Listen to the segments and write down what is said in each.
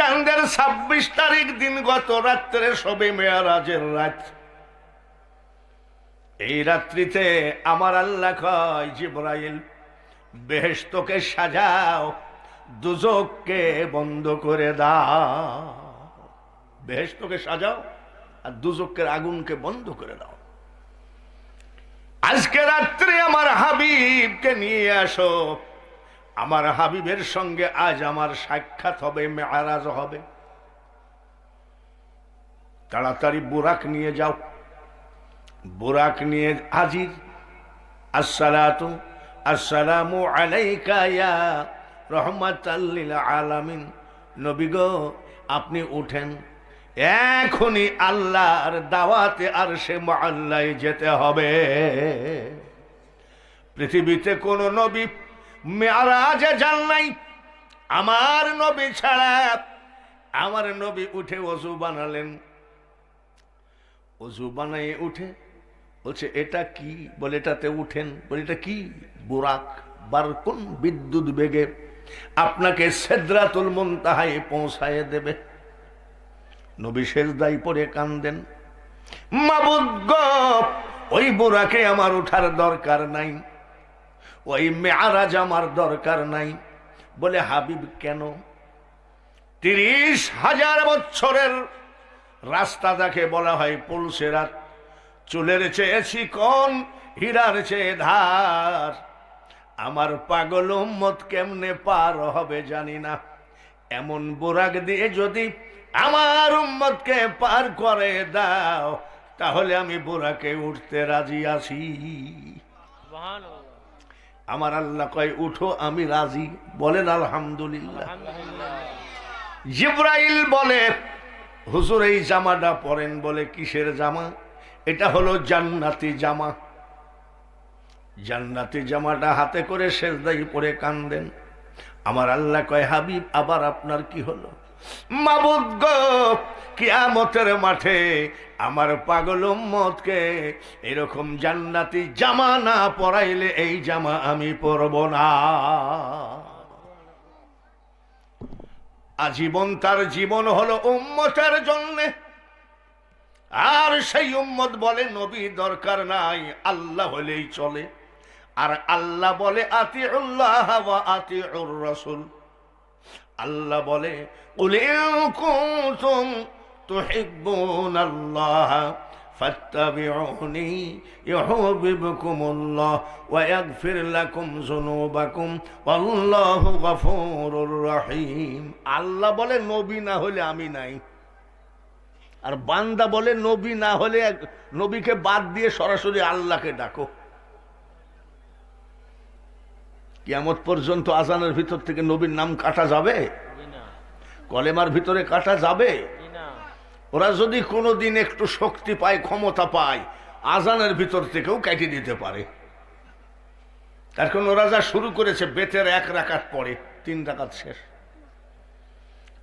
চাঁদের ছাব্বিশ তারিখ দিন গত রাত্রে সবে মেয়ারাজের রাত। এই রাত্রিতে আমার আল্লাহ কয়, জিব্রাইল বেহেস্তকে সাজাও, দুজককে বন্ধ করে দাও। বেহেস্তকে সাজাও আর দুজকের আগুনকে বন্ধ করে দাও। আজকে রাত্রে আমার হাবিবকে নিয়ে আসো। আমার হাবিবের সঙ্গে আজ আমার সাক্ষাৎ হবে, মেয়ারাজ হবে। তাড়াতাড়ি বুরাক নিয়ে যাও। বুরাক নিয়ে হাজির। আসসালাতু, আসসালামু আলাইকা ইয়া রহমাতাল্লিল আলামিন। নবী গো, আপনি উঠেন। এখনই আল্লাহর দাওয়াতে আর সে আল্লাহ যেতে হবে। পৃথিবীতে কোন নবী মেয়ারাজে যান নাই। আমার নবী ছাড়া আমার নবী উঠে অজু বানালেন। অজু বানাই উঠে বলছে, এটা কি? বলে, এটাতে উঠেন। বলে, এটা কি? বুরাক বারকুন বিদ্যুৎ বেগে আপনাকে সেদ্রাতুল মুনতাহায় পৌঁছায় দেবে। নবী শেষদাই পরে কান্দেন। মাবুদ ওই বুরাকে আমার উঠার দরকার নাই। ওই মেয়ারাজ আমার দরকার নাই। বলে, হাবিব, কেন? তিরিশ হাজার বছরের রাস্তা যাকে বলা হয় পুলসেরাত, চুলের চেয়ে চিকন, হীরার চেয়ে ধার। আমার পাগল উম্মত কেমনে পার হবে জানি না। এমন বোরাক দিয়ে যদি আমার উম্মতকে পার করে দাও, তাহলে আমি বোরাকে উঠতে রাজি আছি। আমার আল্লাহ কয় উঠো আমি রাজি। বলেন আলহামদুলিল্লাহ। জিব্রাইল বলে হুজুর এই জামাটা পরেন বলে কিসের জামা? এটা হলো জান্নাতি জামা। জান্নাতি জামাটা হাতে করে শেষদাই পরে কান্দেন। আমার আল্লাহ কয় হাবিব আবার আপনার কি হলো? মাবুদ গো কিয়ামতের মাঠে আমার পাগল উম্মতকে এরকম জান্নাতি জামা না পরাইলে এই জামা আমি পরব না। আজীবন তার জীবন হলো উম্মতের জন্যে। আর সেই উম্মত বলে নবী দরকার নাই, আল্লাহ হলেই চলে। আর আল্লাহ বলে আতি উল্লাহ আতি রসুল। আল্লাহ বলে উলে تحبون الله فاتبعوني يحببكم الله ويغفر لكم ذنوبكم والله غفور رحيم আল্লাহ বলে নবী না হলে আমি নাই আর বান্দা বলে নবী না হলে এক- নবীকে বাদ দিয়ে সরাসরি আল্লাহকে ডাকো কিয়ামত পর্যন্ত আজানের ভিতর থেকে নবীর নাম কাটা যাবে কলেমার ভিতরে কাটা যাবে ওরা যদি কোনোদিন একটু শক্তি পায়, ক্ষমতা পায়, আজানের ভিতর থেকেও কেটে দিতে পারে। কারণ ওরা যা শুরু করেছে, বেতের এক রাকাত পরে, তিন রাকাত শেষ।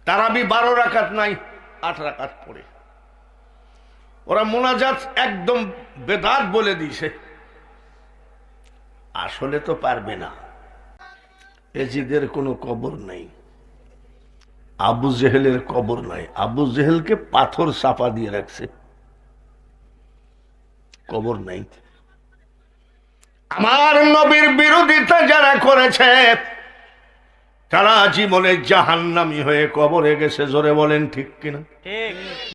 তারাবি বারো রাকাত নাই, আট রাকাত পড়ে ওরা মোনাজাত একদম বেদাত বলে দিয়েছে। আসলে তো পারবে না। এজিদের কোনো কবর নাই। আবু জেহেলের কবর নাই। আবু জেহেলকে পাথর চাপা দিয়ে রাখছে। কবর নাই। আমার নবীর বিরোধিতা যারা করেছে, তারা জীবনে জাহান্নামি হয়ে কবরে গেছে। জোরে বলেন ঠিক কিনা?